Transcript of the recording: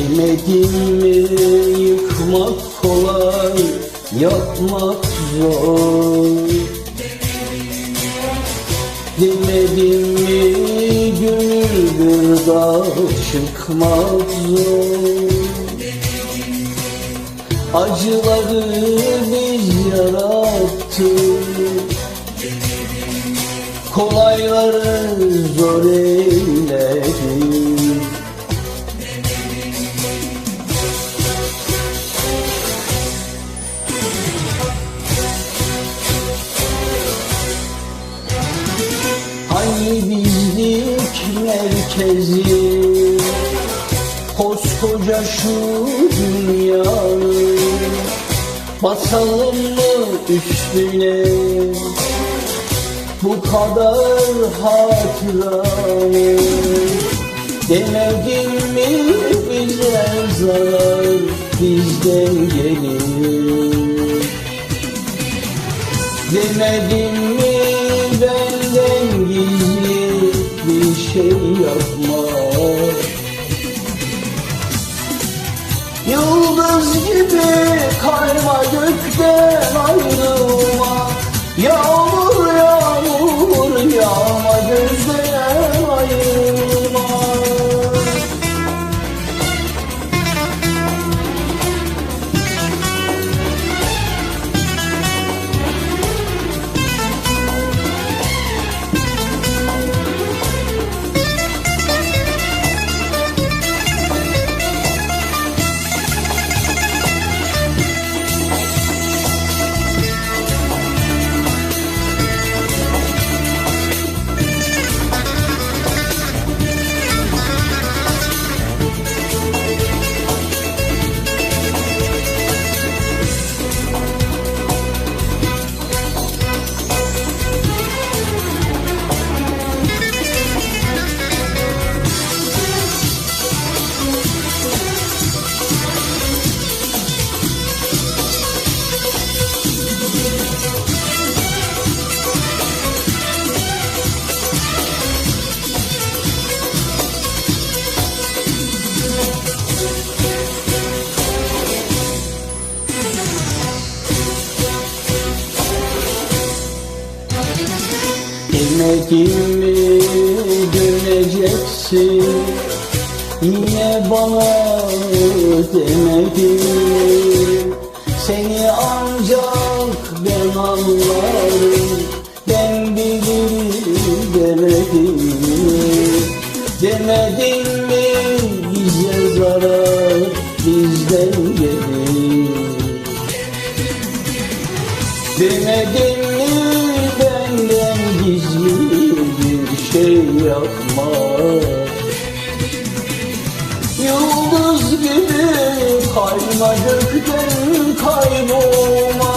Demedim mi? Yıkmak kolay, yapmak zor. Demedim mi? Gönül bir dağ çıkmak zor. Acıları biz yarattık. Kolayları zor eyledik Bizlik merkezi Koskoca şu dünyanın Basalım mı üstüne. Bu kadar hatıranı Demedim mi bize zarar bizden gelir? Demedim mi yapma Yıldız gibi kayma gökten ayrılma Demedim mi döneceksin Yine bana demedin? Seni ancak ben anlarım. Ben bilirim demedim mi Demedim mi bize zarar bizden gelir? Demedim mi benden gizli bir şey yapma Yıldız gibi kayma gökten kaybol